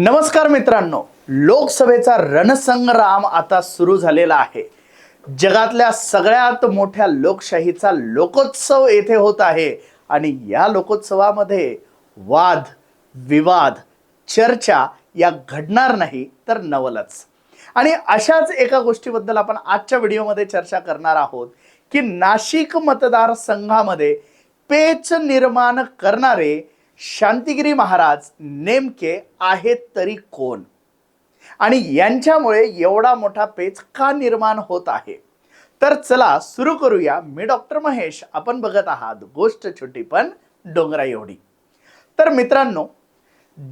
नमस्कार मित्रांनो लोकसभेचा रणसंग्राम आता सुरू झालेला आहे. जगातल्या सगळ्यात मोठ्या लोकशाहीचा लोकोत्सव येथे होत आहे आणि या लोकोत्सवामध्ये वाद विवाद चर्चा या घडणार नाही तर नवलच. आणि अशाच एका गोष्टीबद्दल आपण आजच्या व्हिडिओमध्ये चर्चा करणार आहोत की नाशिक मतदारसंघामध्ये पेच निर्माण करणारे शांतिगिरी महाराज नेमके आहेत तरी कोण? आणि यांच्यामुळे एवढा मोठा पेच का निर्माण होत आहे? तर चला सुरू करूया. मी डॉक्टर महेश. आपण बघत आहात गोष्ट छोटी पण डोंगरा एवढी. तर मित्रांनो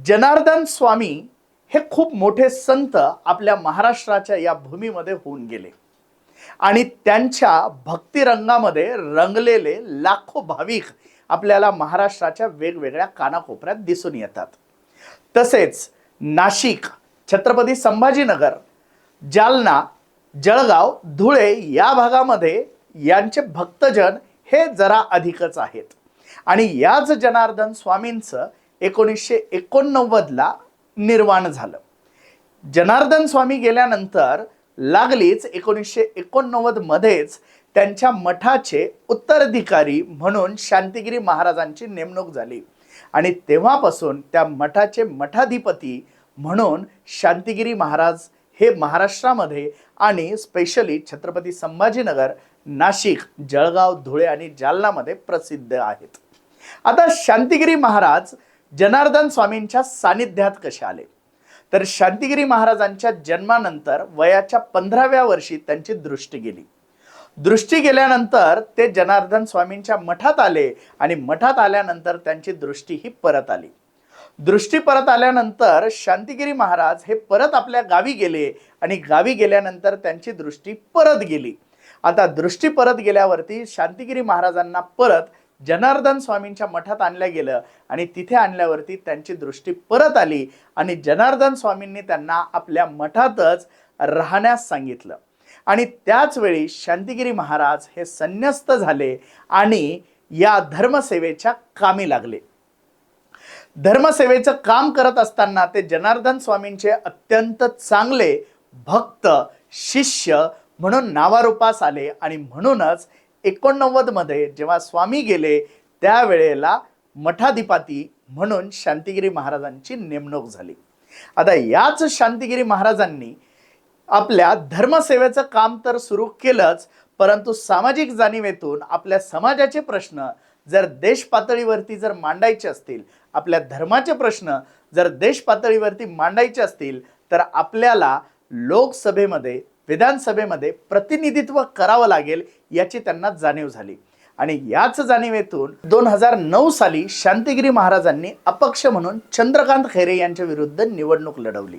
जनार्दन स्वामी हे खूप मोठे संत आपल्या महाराष्ट्राच्या या भूमीमध्ये होऊन गेले. आणि त्यांच्या भक्तिरंगामध्ये रंगलेले लाखो भाविक आपल्याला महाराष्ट्राच्या वेगवेगळ्या कानाकोपऱ्यात दिसून येतात. तसेच नाशिक छत्रपती संभाजीनगर जालना जळगाव धुळे या भागामध्ये यांचे भक्तजन हे जरा अधिकच आहेत. आणि याच जनार्दन स्वामींचं एकोणीसशे एकोणनव्वदला निर्माण झालं. जनार्दन स्वामी गेल्यानंतर लागलीच एकोणीसशे एकोणनव्वदमध्येच त्यांच्या मठाचे उत्तराधिकारी म्हणून शांतिगिरी महाराजांची नेमणूक झाली. आणि तेव्हापासून त्या मठाचे मठाधिपती म्हणून शांतिगिरी महाराज हे महाराष्ट्रामध्ये आणि स्पेशली छत्रपती संभाजीनगर नाशिक जळगाव धुळे आणि जालनामध्ये प्रसिद्ध आहेत. आता शांतिगिरी महाराज जनार्दन स्वामींच्या सानिध्यात कसे आले? तर शांतिगिरी महाराजांच्या जन्मानंतर वयाच्या पंधराव्या वर्षी त्यांची दृष्टी गेली. दृष्टी गेल्यानंतर ते जनार्दन स्वामींच्या मठात आले आणि मठात आल्यानंतर त्यांची दृष्टी ही परत आली. दृष्टी परत आल्यानंतर शांतिगिरी महाराज हे परत आपल्या गावी गेले आणि गावी गेल्यानंतर त्यांची दृष्टी परत गेली. आता दृष्टी परत गेल्यावरती शांतिगिरी महाराजांना परत जनार्दन स्वामींच्या मठात आणलं गेलं आणि तिथे आणल्यावरती त्यांची दृष्टी परत आली आणि जनार्दन स्वामींनी त्यांना आपल्या मठातच राहण्यास सांगितलं. आणि त्याच वेळी शांतिगिरी महाराज हे संन्यस्त झाले आणि या धर्मसेवेच्या कामी लागले. धर्मसेवेचं काम करत असताना ते जनार्दन स्वामींचे अत्यंत चांगले भक्त शिष्य म्हणून नावारूपास आले आणि म्हणूनच एकोणनव्वदमध्ये जेव्हा स्वामी गेले त्यावेळेला मठाधिपती म्हणून शांतिगिरी महाराजांची नेमणूक झाली. आता याच शांतिगिरी महाराजांनी आपल्या धर्मसेवेचं काम तर सुरू केलंच परंतु सामाजिक जाणीवेतून आपल्या समाजाचे प्रश्न जर देश पातळीवरती जर मांडायचे असतील आपल्या धर्माचे प्रश्न जर देश पातळीवरती मांडायचे असतील तर आपल्याला लोकसभेमध्ये विधानसभेमध्ये प्रतिनिधित्व करावं लागेल याची त्यांना जाणीव झाली. आणि याच जाणीवेतून दोन हजार नऊ साली शांतिगिरी महाराजांनी अपक्ष म्हणून चंद्रकांत खैरे यांच्या विरुद्ध निवडणूक लढवली.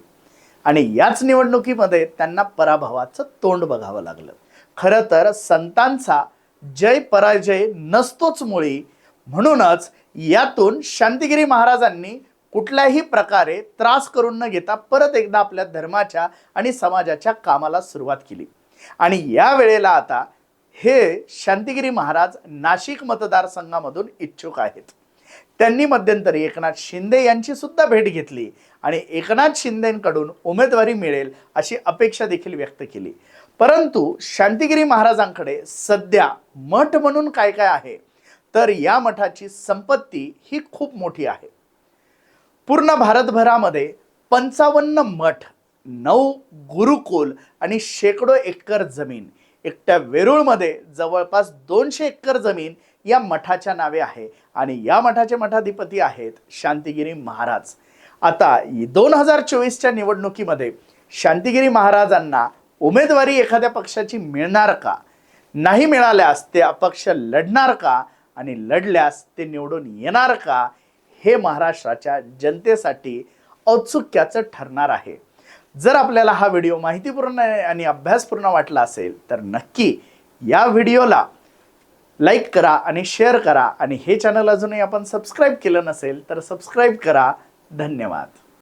आणि याच निवडणुकीमध्ये त्यांना पराभवाचं तोंड बघावं लागलं. खरं तर संतांचा जय पराजय नसतोच मुळी. म्हणूनच यातून शांतिगिरी महाराजांनी कुठल्याही प्रकारे त्रास करून न घेता परत एकदा आपल्या धर्माच्या आणि समाजाच्या कामाला सुरुवात केली. आणि या वेळेला आता हे शांतिगिरी महाराज नाशिक मतदारसंघामधून इच्छुक आहेत. त्यांनी मध्यंतरी एकनाथ शिंदे यांची सुद्धा भेट घेतली आणि एकनाथ शिंदेकडून उमेदवारी मिळेल अशी अपेक्षा देखील व्यक्त केली. परंतु शांतिगिरी महाराजांकडे सध्या मठ म्हणून काय काय आहे? तर या मठाची संपत्ती ही खूप मोठी आहे. पूर्ण भारतभरामध्ये पंचावन्न मठ नऊ गुरुकुल आणि शेकडो एकर जमीन. एकट्या वेरूळमध्ये जवळपास दोनशे एकर जमीन या मठाच्या नावे आहे आणि या मठाचे मठाधिपती आहेत शांतिगिरी महाराज. आता दोन हजार चोवीसच्या निवडणुकीमध्ये शांतिगिरी महाराजांना उमेदवारी एखाद्या पक्षाची मिळणार का? नाही मिळाल्यास ते अपक्ष लढणार का? आणि लढल्यास ते निवडून येणार का? हे महाराष्ट्राच्या जनतेसाठी औत्सुक्याचं ठरणार आहे. जर आपल्याला हा व्हिडिओ माहितीपूर्ण आणि अभ्यासपूर्ण वाटला असेल तर नक्की या व्हिडिओला लाईक करा आणि शेअर करा. आणि हे चॅनल अजूनही आपण सबस्क्राईब केलं नसेल तर सबस्क्राईब करा. धन्यवाद.